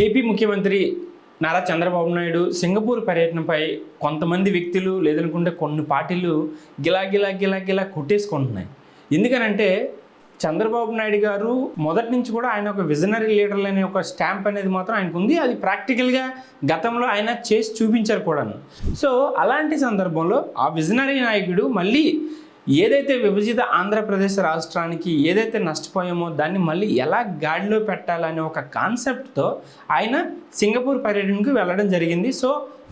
AP ముఖ్యమంత్రి Nara Chandrababu Naidu Singapore పర్యటనపై కొంతమంది వ్యక్తులు లేదనుకుంటే కొన్ని పార్టీలు గిలా గిలా గిలా గిలా కొట్టేసుకుంటున్నాయి. ఎందుకనంటే చంద్రబాబు నాయుడు గారు మొదటి నుంచి కూడా ఆయన ఒక విజనరీ లీడర్ అనే ఒక స్టాంప్ అనేది మాత్రం ఆయనకు ఉంది. అది ప్రాక్టికల్గా గతంలో ఆయన చేసి చూపించారు కూడాను. సో అలాంటి సందర్భంలో ఆ విజనరీ నాయకుడు మళ్ళీ ఏదైతే విభజిత ఆంధ్రప్రదేశ్ రాష్ట్రానికి ఏదైతే నష్టపోయామో దాన్ని మళ్ళీ ఎలా గాడిలో పెట్టాలనే ఒక కాన్సెప్ట్తో ఆయన సింగపూర్ పర్యటనకు వెళ్ళడం జరిగింది. సో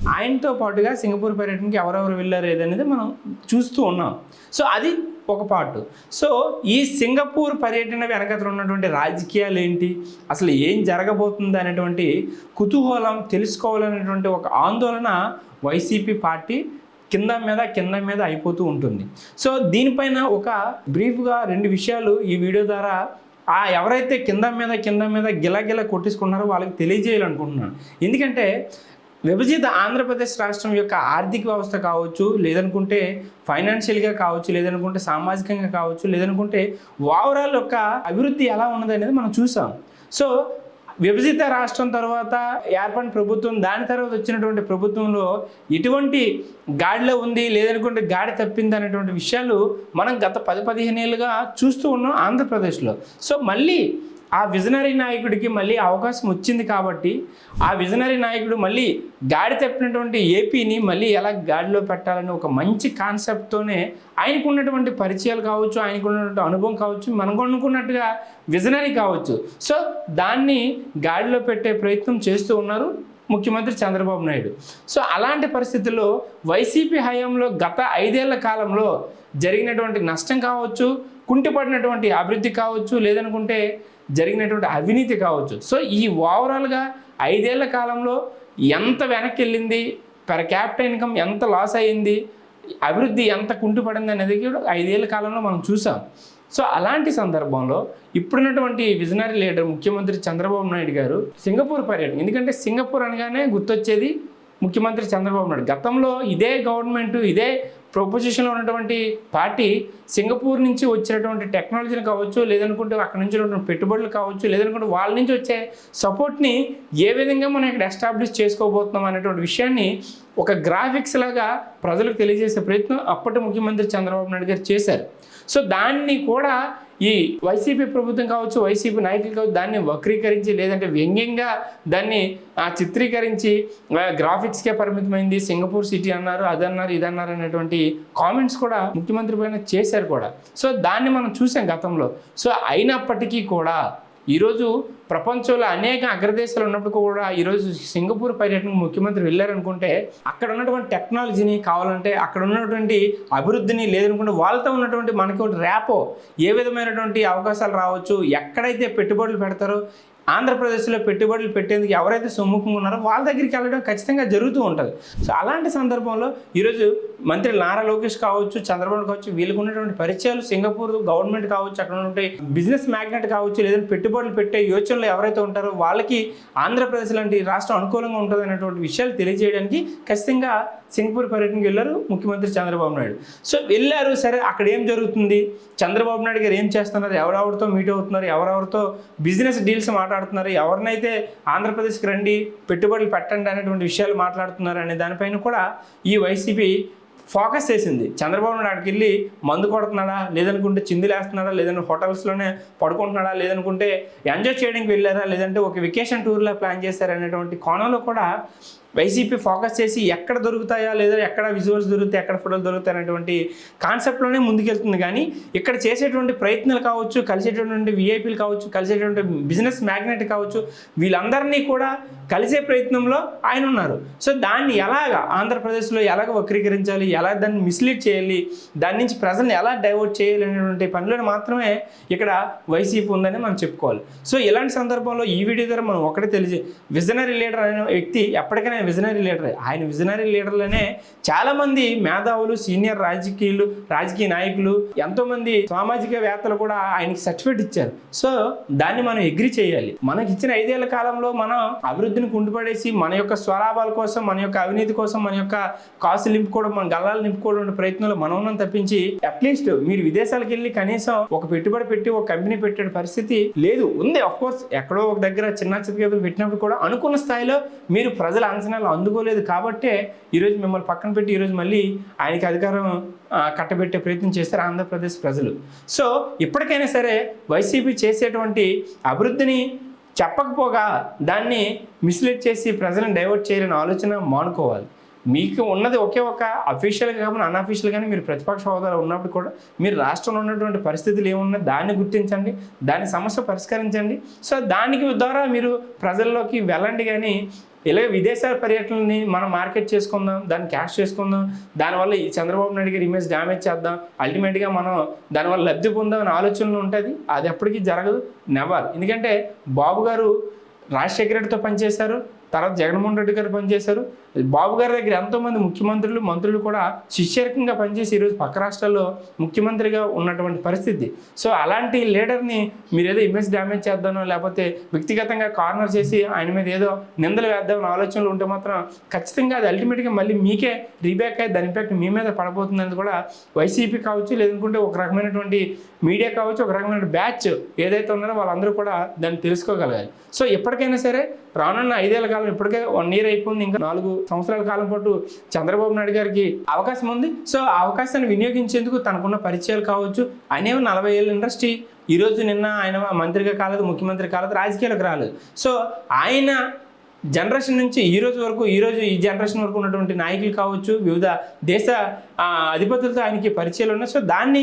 ఆయనతో పాటుగా సింగపూర్ పర్యటనకి ఎవరెవరు వెళ్ళారు ఏదనేది మనం చూస్తూ ఉన్నాం. సో అది ఒక పాటు సో ఈ సింగపూర్ పర్యటన వెనకతలు ఉన్నటువంటి రాజకీయాలు ఏంటి? అసలు ఏం జరగబోతుంది అనేటువంటి కుతూహలం తెలుసుకోవాలనేటువంటి ఒక ఆందోళన వైసీపీ పార్టీ కింద మీద కింద మీద అయిపోతూ ఉంటుంది. సో దీనిపైన ఒక బ్రీఫ్గా రెండు విషయాలు ఈ వీడియో ద్వారా ఆ ఎవరైతే కింద మీద కింద మీద గిలగిల కొట్టేసుకున్నారో వాళ్ళకి తెలియజేయాలనుకుంటున్నాను. ఎందుకంటే విభజిత ఆంధ్రప్రదేశ్ రాష్ట్రం యొక్క ఆర్థిక వ్యవస్థ కావచ్చు లేదనుకుంటే ఫైనాన్షియల్గా కావచ్చు లేదనుకుంటే సామాజికంగా కావచ్చు లేదనుకుంటే ఓవరాల్ యొక్క అభివృద్ధి ఎలా ఉన్నది అనేది మనం చూసాం. సో విభజిత రాష్ట్రం తర్వాత ఏర్పడిన ప్రభుత్వం దాని తర్వాత వచ్చినటువంటి ప్రభుత్వంలో ఎటువంటి గాడిలో ఉంది లేదనుకుంటే గాడి తప్పింది అనేటువంటి విషయాలు మనం గత పది పదిహేను ఏళ్ళుగా చూస్తూ ఉన్నాం ఆంధ్రప్రదేశ్లో. సో మళ్ళీ ఆ విజనరీ నాయకుడికి మళ్ళీ అవకాశం వచ్చింది కాబట్టి ఆ విజనరీ నాయకుడు మళ్ళీ గాడి తప్పినటువంటి ఏపీని మళ్ళీ ఎలా గాడిలో పెట్టాలని ఒక మంచి కాన్సెప్ట్తోనే ఆయనకు ఉన్నటువంటి పరిచయాలు కావచ్చు ఆయనకు ఉన్నటువంటి అనుభవం కావచ్చు మనకు అనుకున్నట్టుగా విజనరీ కావచ్చు. సో దాన్ని గాడిలో పెట్టే ప్రయత్నం చేస్తూ ఉన్నారు ముఖ్యమంత్రి చంద్రబాబు నాయుడు. సో అలాంటి పరిస్థితుల్లో వైసీపీ హయాంలో గత ఐదేళ్ళ కాలంలో జరిగినటువంటి నష్టం కావచ్చు కుంటిపడినటువంటి అభివృద్ధి కావచ్చు లేదనుకుంటే జరిగినటువంటి అవినీతి కావచ్చు. సో ఈ ఓవరాల్గా ఐదేళ్ళ కాలంలో ఎంత వెనక్కి వెళ్ళింది పర్ క్యాపిటల్ ఇన్కమ్ ఎంత లాస్ అయ్యింది అభివృద్ధి ఎంత కుంటుపడింది అనేది కూడా ఐదేళ్ళ కాలంలో మనం చూసాం. సో అలాంటి సందర్భంలో ఇప్పుడున్నటువంటి విజనరీ లీడర్ ముఖ్యమంత్రి చంద్రబాబు నాయుడు గారు సింగపూర్ పర్యటన ఎందుకంటే సింగపూర్ అనగానే గుర్తొచ్చేది ముఖ్యమంత్రి చంద్రబాబు నాయుడు. గతంలో ఇదే గవర్నమెంట్ ఇదే ప్రొపోజిషన్లో ఉన్నటువంటి పార్టీ సింగపూర్ నుంచి వచ్చినటువంటి టెక్నాలజీని కావచ్చు లేదనుకుంటే అక్కడ నుంచి ఉన్నటువంటి పెట్టుబడులు కావచ్చు లేదనుకుంటే వాళ్ళ నుంచి వచ్చే సపోర్ట్ని ఏ విధంగా మనం ఇక్కడ ఎస్టాబ్లిష్ చేసుకోబోతున్నాం అనేటువంటి విషయాన్ని ఒక గ్రాఫిక్స్ లాగా ప్రజలకు తెలియజేసే ప్రయత్నం అప్పటి ముఖ్యమంత్రి చంద్రబాబు నాయుడు గారు చేశారు. సో దాన్ని కూడా ఈ వైసీపీ ప్రభుత్వం కావచ్చు వైసీపీ నాయకులు కావచ్చు దాన్ని వక్రీకరించి లేదంటే వ్యంగ్యంగా దాన్ని చిత్రీకరించి గ్రాఫిక్స్కే పరిమితమైంది. సింగపూర్ సిటీ అన్నారు అదన్నారు ఇదన్నారు అనేటువంటి కామెంట్స్ కూడా ముఖ్యమంత్రి పైన చేశారు కూడా. సో దాన్ని మనం చూసాం గతంలో. సో అయినప్పటికీ కూడా ఈరోజు ప్రపంచంలో అనేక అగ్రదేశాలు ఉన్నప్పుడు కూడా ఈరోజు సింగపూర్ పర్యటనకు ముఖ్యమంత్రి వెళ్ళారనుకుంటే అక్కడ ఉన్నటువంటి టెక్నాలజీని కావాలంటే అక్కడ ఉన్నటువంటి అభివృద్ధిని లేదనుకుంటే వాళ్ళతో ఉన్నటువంటి మనకి ఒక ర్యాపో ఏ విధమైనటువంటి అవకాశాలు రావచ్చు. ఎక్కడైతే పెట్టుబడులు పెడతారో ఆంధ్రప్రదేశ్లో పెట్టుబడులు పెట్టేందుకు ఎవరైతే సుముఖంగా ఉన్నారో వాళ్ళ దగ్గరికి వెళ్ళడం ఖచ్చితంగా జరుగుతూ ఉంటుంది. సో అలాంటి సందర్భంలో ఈరోజు మంత్రి నారా లోకేష్ కావచ్చు చంద్రబాబు కావచ్చు వీళ్ళకు ఉన్నటువంటి పరిచయాలు సింగపూర్ గవర్నమెంట్ కావచ్చు అక్కడ ఉన్నటువంటి బిజినెస్ మ్యాగ్నెట్ కావచ్చు లేదంటే పెట్టుబడులు పెట్టే యోచనలు ఎవరైతే ఉంటారో వాళ్ళకి ఆంధ్రప్రదేశ్ లాంటి రాష్ట్రం అనుకూలంగా ఉంటుంది అనేటువంటి విషయాలు తెలియజేయడానికి ఖచ్చితంగా సింగపూర్ పర్యటనకి వెళ్ళారు ముఖ్యమంత్రి చంద్రబాబు నాయుడు. సో వెళ్ళారు సరే అక్కడ ఏం జరుగుతుంది? చంద్రబాబు నాయుడు గారు ఏం చేస్తున్నారు? ఎవరెవరితో మీట్ అవుతున్నారు? ఎవరెవరితో బిజినెస్ డీల్స్ మాట్లాడుతున్నారు మాట్లాడుతున్నారు. ఎవరినైతే ఆంధ్రప్రదేశ్కి రండి పెట్టుబడులు పెట్టండి అనేటువంటి విషయాలు మాట్లాడుతున్నారు అనే దానిపైన కూడా ఈ వైసీపీ ఫోకస్ చేసింది. చంద్రబాబు నాయుడు అక్కడికి వెళ్ళి మందు కొడుతున్నాడా? లేదనుకుంటే చిందులేస్తున్నాడా లేదంటే హోటల్స్లోనే పడుకుంటున్నాడా? లేదనుకుంటే ఎంజాయ్ చేయడానికి వెళ్ళారా? లేదంటే ఒక వెకేషన్ టూర్లో ప్లాన్ చేశారా? అనేటువంటి కోణంలో కూడా వైసీపీ ఫోకస్ చేసి ఎక్కడ దొరుకుతాయా లేదా ఎక్కడ విజువల్స్ దొరుకుతాయి ఎక్కడ ఫోటోలు దొరుకుతాయి అనేటువంటి కాన్సెప్ట్లోనే ముందుకెళ్తుంది. కానీ ఇక్కడ చేసేటువంటి ప్రయత్నాలు కావచ్చు కలిసేటటువంటి విఐపీలు కావచ్చు కలిసేటువంటి బిజినెస్ మ్యాగ్నెట్ కావచ్చు వీళ్ళందరినీ కూడా కలిసే ప్రయత్నంలో ఆయన ఉన్నారు. సో దాన్ని ఎలాగ ఆంధ్రప్రదేశ్లో ఎలాగ వక్రీకరించాలి ఎలా దాన్ని మిస్లీడ్ చేయాలి దాని నుంచి ప్రజల్ని ఎలా డైవర్ట్ చేయాలి అనేటువంటి పనిలో మాత్రమే ఇక్కడ వైసీపీ ఉందని మనం చెప్పుకోవాలి. సో ఇలాంటి సందర్భంలో ఈ వీడియో ద్వారా మనం ఒకటే తెలిసి విజనరీ లీడర్ అనే వ్యక్తి ఎప్పటికైనా ఆయన విజనరీ లీడరే. ఆయన విజనరీ లీడర్లనే చాలామంది మేధావులు సీనియర్ రాజకీయులు రాజకీయ నాయకులు ఎంతోమంది సామాజికవేత్తలు సామాజిక వేత్తలు కూడా ఆయనకి సర్టిఫికేట్ ఇచ్చారు. సో దాన్ని మనం ఎగ్రి చేయాలి. మనకి ఇచ్చిన ఐదేళ్ళ కాలంలో మనం అభివృద్ధిని కుండిపడేసి మన యొక్క స్వలాభాల కోసం మన యొక్క అవినీతి కోసం మన యొక్క కాసు నింపుకోవడం మన గల్లాలు నింపుకోవడం ప్రయత్నంలో మనం ఉన్నాం తప్పించి అట్లీస్ట్ మీరు విదేశాలకు వెళ్ళి కనీసం ఒక పెట్టుబడి పెట్టి ఒక కంపెనీ పెట్టే పరిస్థితి లేదు. ఉంది అఫ్ కోర్స్ ఎక్కడో ఒక దగ్గర చిన్న చిన్న పెట్టినప్పుడు కూడా అనుకున్న స్థాయిలో మీరు ప్రజల శాసనాలు అందుకోలేదు కాబట్టే ఈరోజు మిమ్మల్ని పక్కన పెట్టి ఈరోజు మళ్ళీ ఆయనకి అధికారం కట్టబెట్టే ప్రయత్నం చేస్తారు ఆంధ్రప్రదేశ్ ప్రజలు. సో ఇప్పటికైనా సరే వైసీపీ చేసేటువంటి అభివృద్ధిని చెప్పకపోగా దాన్ని మిస్లీడ్ చేసి ప్రజలను డైవర్ట్ చేయాలని ఆలోచన మానుకోవాలి. మీకు ఉన్నది ఒకే ఒక అఫీషియల్గా కాకుండా అన్అఫీషియల్ కానీ మీరు ప్రతిపక్ష హోదాలో ఉన్నప్పుడు కూడా మీరు రాష్ట్రంలో ఉన్నటువంటి పరిస్థితులు ఏమున్నాయి దాన్ని గుర్తించండి దాని సమస్య పరిష్కరించండి. సో దానికి ద్వారా మీరు ప్రజల్లోకి వెళ్ళండి కానీ ఇలా విదేశాల పర్యటనని మనం మార్కెట్ చేసుకుందాం దాన్ని క్యాష్ చేసుకుందాం దానివల్ల ఈ చంద్రబాబు నాయుడు గారి ఇమేజ్ డ్యామేజ్ చేద్దాం అల్టిమేట్గా మనం దానివల్ల లబ్ధి పొందాం అనే ఆలోచనలు ఉంటుంది అది ఎప్పటికీ జరగదు నెవర్ ఎందుకంటే బాబు గారు రాజశేఖర రెడ్డితో పనిచేశారు తర్వాత జగన్మోహన్ రెడ్డి గారు పనిచేశారు. బాబు గారి దగ్గర ఎంతోమంది ముఖ్యమంత్రులు మంత్రులు కూడా శిష్యరకంగా పనిచేసి ఈరోజు పక్క రాష్ట్రాల్లో ముఖ్యమంత్రిగా ఉన్నటువంటి పరిస్థితి. సో అలాంటి లీడర్ని మీరు ఏదో ఇమేజ్ డ్యామేజ్ చేద్దానో లేకపోతే వ్యక్తిగతంగా కార్నర్ చేసి ఆయన మీద ఏదో నిందలు వేద్దామని ఆలోచనలు ఉంటే మాత్రం ఖచ్చితంగా అది అల్టిమేట్గా మళ్ళీ మీకే రీబ్యాక్ అయ్యి దాని ఇంపాక్ట్ మీ మీద పడబోతుందని కూడా వైసీపీ కావచ్చు లేదనుకుంటే ఒక రకమైనటువంటి మీడియా కావచ్చు ఒక రకమైన బ్యాచ్ ఏదైతే ఉన్నారో వాళ్ళందరూ కూడా దాన్ని తెలుసుకోగలగాలి. సో ఎప్పటికైనా సరే రానున్న ఐదేళ్ళ కాలం ఇప్పటికే వన్ ఇయర్ అయిపోయింది. ఇంకా నాలుగు సంవత్సరాల కాలం పాటు చంద్రబాబు నాయుడు గారికి అవకాశం ఉంది. సో ఆ అవకాశాన్ని వినియోగించేందుకు తనకున్న పరిచయాలు కావచ్చు. ఆయన నలభై ఏళ్ళ ఇండస్ట్రీ. ఈ రోజు నిన్న ఆయన మంత్రిగా కాలేదు ముఖ్యమంత్రి కాలేదు రాజకీయాలకు రాలేదు. సో ఆయన జనరేషన్ నుంచి ఈ రోజు వరకు ఈ రోజు ఈ జనరేషన్ వరకు ఉన్నటువంటి నాయకులు కావచ్చు వివిధ దేశ అధిపతులతో ఆయనకి పరిచయాలు ఉన్నాయి. సో దాన్ని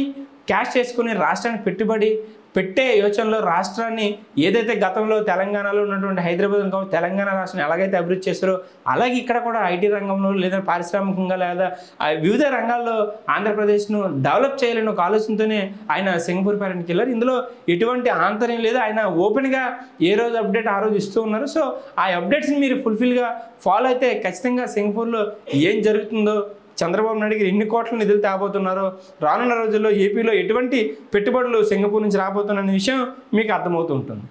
క్యాష్ చేసుకుని రాష్ట్రానికి పెట్టుబడి పెట్టే యోచనలో రాష్ట్రాన్ని ఏదైతే గతంలో తెలంగాణలో ఉన్నటువంటి హైదరాబాద్ కావచ్చు తెలంగాణ రాష్ట్రాన్ని ఎలాగైతే అభివృద్ధి చేస్తారో అలాగే ఇక్కడ కూడా ఐటీ రంగంలో లేదా పారిశ్రామికంగా లేదా ఆ వివిధ రంగాల్లో ఆంధ్రప్రదేశ్ను డెవలప్ చేయాలని ఒక ఆలోచనతోనే ఆయన సింగపూర్ పర్యటనకి వెళ్ళారు. ఇందులో ఎటువంటి ఆంతర్యం లేదు. ఆయన ఓపెన్గా ఏ రోజు అప్డేట్ ఆ రోజు ఇస్తూ ఉన్నారు. సో ఆ అప్డేట్స్ని మీరు ఫుల్ఫిల్గా ఫాలో అయితే ఖచ్చితంగా సింగపూర్లో ఏం జరుగుతుందో చంద్రబాబు నాయుడు గారు ఎన్ని కోట్ల నిధులు తేబోతున్నారో రానున్న రోజుల్లో ఏపీలో ఎటువంటి పెట్టుబడులు సింగపూర్ నుంచి రాబోతున్న విషయం మీకు అర్థమవుతుంటుంది